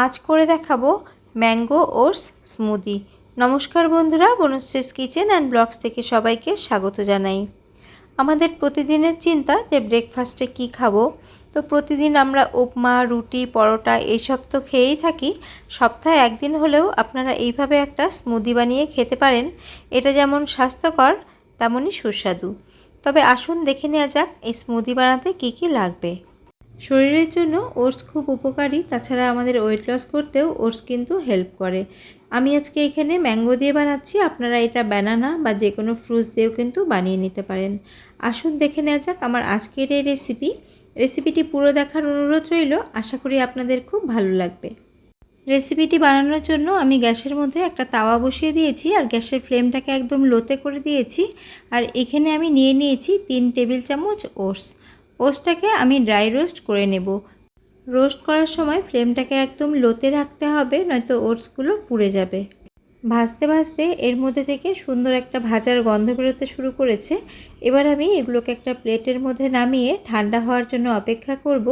আজ করে দেখাবো ম্যাঙ্গো ওটস স্মুদি। নমস্কার বন্ধুরা বনশ্রীস কিচেন অ্যান্ড ব্লগস থেকে সবাইকে স্বাগত জানাই। আমাদের প্রতিদিনের চিন্তা যে ব্রেকফাস্টে কি খাব? তো প্রতিদিন আমরা উপমা, রুটি, পরোটা এইসব তো খেয়েই থাকি। সপ্তাহে একদিন হলেও আপনারা এইভাবে একটা স্মুদি বানিয়ে খেতে পারেন। এটা যেমন স্বাস্থ্যকর, তেমনই সুস্বাদু। তবে আসুন দেখে নেওয়া যাক এই স্মুদি বানাতে কি কি লাগবে। শরীরের জন্য ওটস খুব উপকারী, তাছাড়া আমাদের ওয়েট লস করতেও ওটস কিন্তু হেল্প করে। আমি আজকে এখানে ম্যাঙ্গো দিয়ে বানাচ্ছি, আপনারা এটা ব্যানানা বা যে কোনো ফ্রুটস দিয়েও কিন্তু বানিয়ে নিতে পারেন। আসুন দেখে নেওয়া যাক আমার আজকের এই রেসিপি রেসিপিটি পুরো দেখার অনুরোধ রইল, আশা করি আপনাদের খুব ভালো লাগবে। রেসিপিটি বানানোর জন্য আমি গ্যাসের মধ্যে একটা তাওয়া বসিয়ে দিয়েছি, আর গ্যাসের ফ্লেমটাকে একদম লোতে করে দিয়েছি। আর এখানে আমি নিয়ে নিয়েছি তিন টেবিল চামচ ওটস। ওটসটাকে আমি ড্রাই রোস্ট করে নেব। রোস্ট করার সময় ফ্লেমটাকে একদম লোতে রাখতে হবে, নয়তো ওটসগুলো পুড়ে যাবে। ভাজতে ভাজতে এর মধ্যে থেকে সুন্দর একটা ভাজার গন্ধ বেরোতে শুরু করেছে। এবার আমি এগুলোকে একটা প্লেটের মধ্যে নামিয়ে ঠান্ডা হওয়ার জন্য অপেক্ষা করব।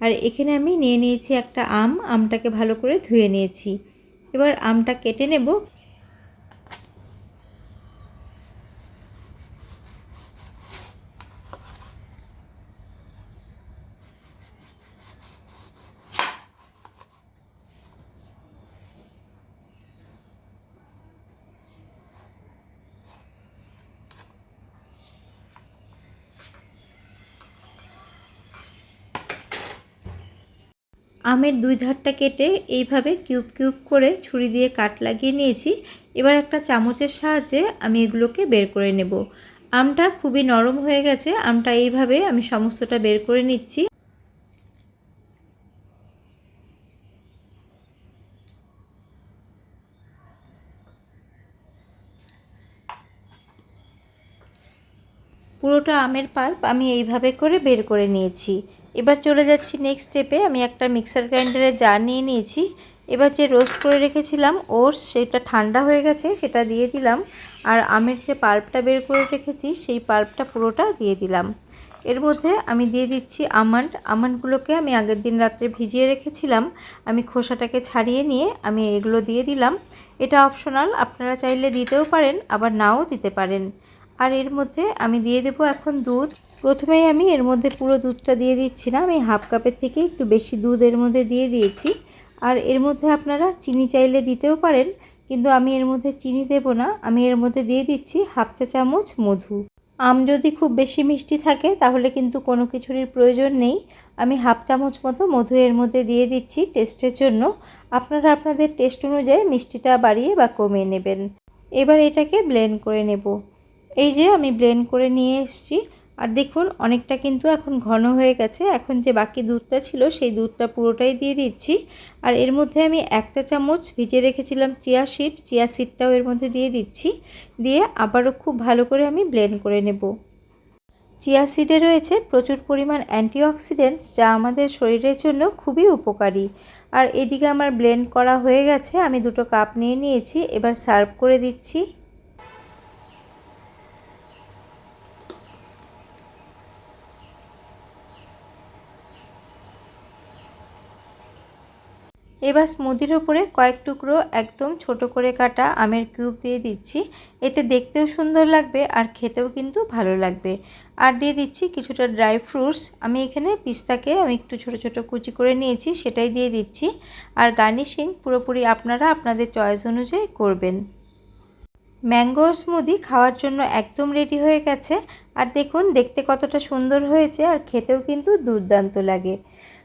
আর এখানে আমি নিয়ে নিয়েছি একটা আম, আমটাকে ভালো করে ধুয়ে নিয়েছি। এবার আমটা কেটে নেব। আমের দুই ধারটা কেটে এইভাবে কিউব কিউব করে ছুরি দিয়ে কাট লাগিয়ে নিয়েছি। এবার একটা চামচের সাহায্যে আমি এগুলোকে বের করে নেব। আমটা খুবই নরম হয়ে গেছে, আমটা এইভাবে আমি সমস্তটা বের করে নিচ্ছি। পুরোটা আমের পাল্প আমি এইভাবে করে বের করে নিয়েছি। এবার চলে যাচ্ছি নেক্সট স্টেপে আমি একটা মিক্সার গ্রাইন্ডারে জার নিয়ে নিয়েছি। এবার যে রোস্ট করে রেখেছিলাম ওটস সেটা ঠান্ডা হয়ে গেছে, সেটা দিয়ে দিলাম। আর আমের যে পাল্পটা বের করে রেখেছি, সেই পাল্পটা পুরোটা দিয়ে দিলাম। এর মধ্যে আমি দিয়ে দিচ্ছি আমন্ড। আমন্ডগুলোকে আমি আগের দিন রাত্রে ভিজিয়ে রেখেছিলাম। আমি খোসাটাকে ছাড়িয়ে নিয়ে আমি এগুলো দিয়ে দিলাম। এটা অপশনাল আপনারা চাইলে দিতেও পারেন, আবার নাও দিতে পারেন। আর এর মধ্যে আমি দিয়ে দেবো এখন দুধ। প্রথমেই আমি এর মধ্যে পুরো দুধটা দিয়ে দিচ্ছি না আমি হাফ কাপের থেকে একটু বেশি দুধ এর মধ্যে দিয়ে দিয়েছি। আর এর মধ্যে আপনারা চিনি চাইলে দিতেও পারেন, কিন্তু আমি এর মধ্যে চিনি দেব না। আমি এর মধ্যে দিয়ে দিচ্ছি হাফ চা চামচ মধু। আম যদি খুব বেশি মিষ্টি থাকে, তাহলে কিন্তু কোনো কিছুরই প্রয়োজন নেই। আমি হাফ চামচ মতো মধু এর মধ্যে দিয়ে দিচ্ছি টেস্টের জন্য। আপনারা আপনাদের টেস্ট অনুযায়ী মিষ্টিটা বাড়িয়ে বা কমিয়ে নেবেন। এবার এটাকে ব্লেন্ড করে নেব। এই যে আমি ব্লেন্ড করে নিয়ে এসেছি। আর দেখুন, অনেকটা কিন্তু এখন ঘন হয়ে গেছে। এখন যে বাকি দুধটা ছিল, সেই দুধটা পুরোটাই দিয়ে দিচ্ছি। আর এর মধ্যে আমি একটা চামচ ভিজে রেখেছিলাম চিয়া সিড। চিয়া সিডটাও এর মধ্যে দিয়ে দিচ্ছি। দিয়ে আবারও খুব ভালো করে আমি ব্লেন্ড করে নেব। চিয়া সিডে রয়েছে প্রচুর পরিমাণ অ্যান্টিঅক্সিডেন্টস, যা আমাদের শরীরের জন্য খুবই উপকারী। আর এদিকে আমার ব্লেন্ড করা হয়ে গেছে। আমি দুটো কাপ নিয়ে নিয়েছি। এবার সার্ভ করে দিচ্ছি। এবার স্মুদির ওপরে কয়েক টুকরো একদম ছোট করে কাটা আমের কিউব দিয়ে দিচ্ছি। এতে দেখতেও সুন্দর লাগবে আর খেতেও কিন্তু ভালো লাগবে। আর দিয়ে দিচ্ছি কিছুটা ড্রাই ফ্রুটস। আমি এখানে পিস্তাকে আমি একটু ছোট ছোট কুচি করে নিয়েছি, সেটাই দিয়ে দিচ্ছি। আর গার্নিশিং পুরোপুরি আপনারা আপনাদের চয়েস অনুযায়ী করবেন। ম্যাঙ্গোর স্মুদি খাওয়ার জন্য একদম রেডি হয়ে গেছে। আর দেখুন, দেখতে কতটা সুন্দর হয়েছে আর খেতেও কিন্তু দুর্দান্ত লাগে।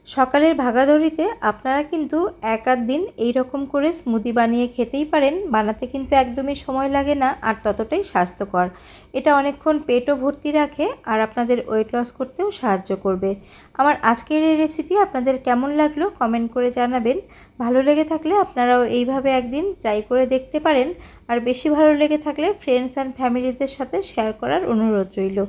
সকালের ভাগাদড়িতে আপনারা কিন্তু এক আধ দিন এই রকম করে স্মুদি বানিয়ে খেতেই পারেন। বানাতে কিন্তু একদমই সময় লাগে না, আর ততটাই স্বাস্থ্যকর। এটা অনেকক্ষণ পেটও ভর্তি রাখে, আর আপনাদের ওয়েট লস করতেও সাহায্য করবে। আমার আজকের এই রেসিপি আপনাদের কেমন লাগল কমেন্ট করে জানাবেন। ভালো লেগে থাকলে আপনারাও এইভাবে একদিন ট্রাই করে দেখতে পারেন। আর বেশি ভালো লেগে থাকলে ফ্রেন্ডস অ্যান্ড ফ্যামিলিদের সাথে শেয়ার করার অনুরোধ রইল।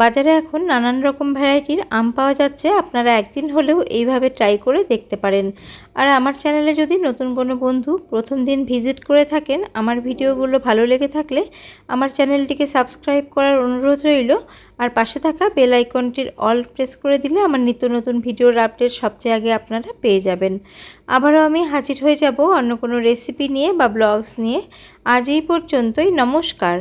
বাজারে এখন নানান রকম ভ্যারাইটির আম পাওয়া যাচ্ছে, আপনারা একদিন হলেও এইভাবে ট্রাই করে দেখতে পারেন। আর আমার চ্যানেলে যদি নতুন কোনো বন্ধু প্রথম দিন ভিজিট করে থাকেন, আমার ভিডিওগুলো ভালো লেগে থাকলে আমার চ্যানেলটিকে সাবস্ক্রাইব করার অনুরোধ রইল। আর পাশে থাকা বেল আইকনটির অল প্রেস করে দিলে আমার নিত্য নতুন ভিডিওর আপডেট সবচেয়ে আগে আপনারা পেয়ে যাবেন। আবারও আমি হাজির হয়ে যাব অন্য কোনো রেসিপি নিয়ে বা ব্লগস নিয়ে। আজ এই পর্যন্তই, নমস্কার।